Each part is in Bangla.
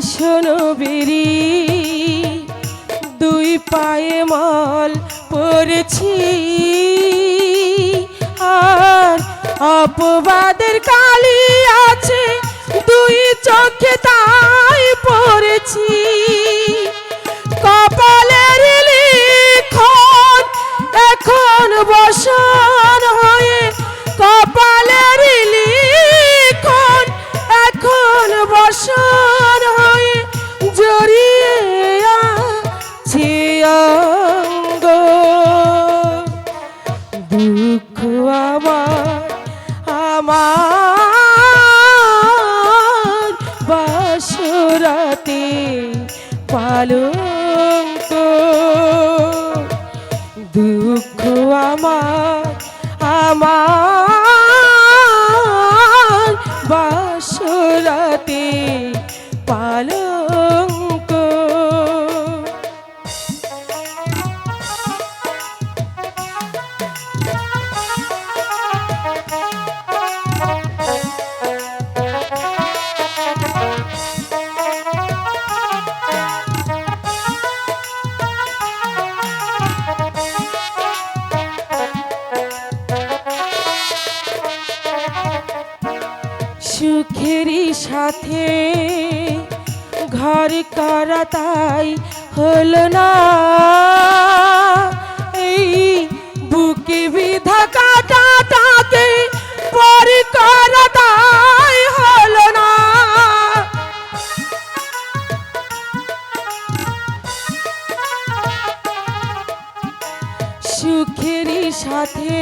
বিশ্বনবীরি দুই পায়ে মল পড়েছি আর অপবাদের কালি আছে, দুই চোখে তাই পড়েছি কপালের লিখন এখন বসন হয়ে পালঙ্ক দুঃখ আমার আমার বাসরাতে সুখেরই সাথে ঘর করা তাই হলো না। এই বুকে বিধা কাটাটাকে পর করা তাই হলো না। সুখেরই সাথে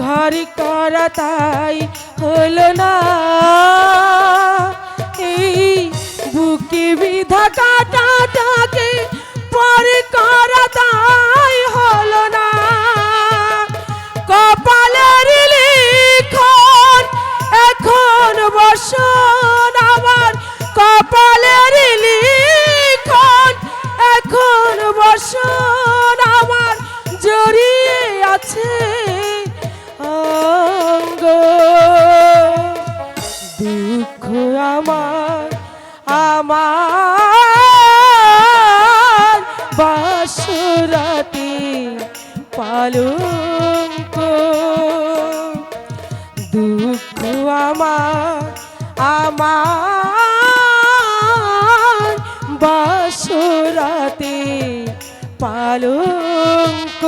ঘর করা তাই পালঙ্ক দুঃখ আমার আমার বাসরাতে পালঙ্ক।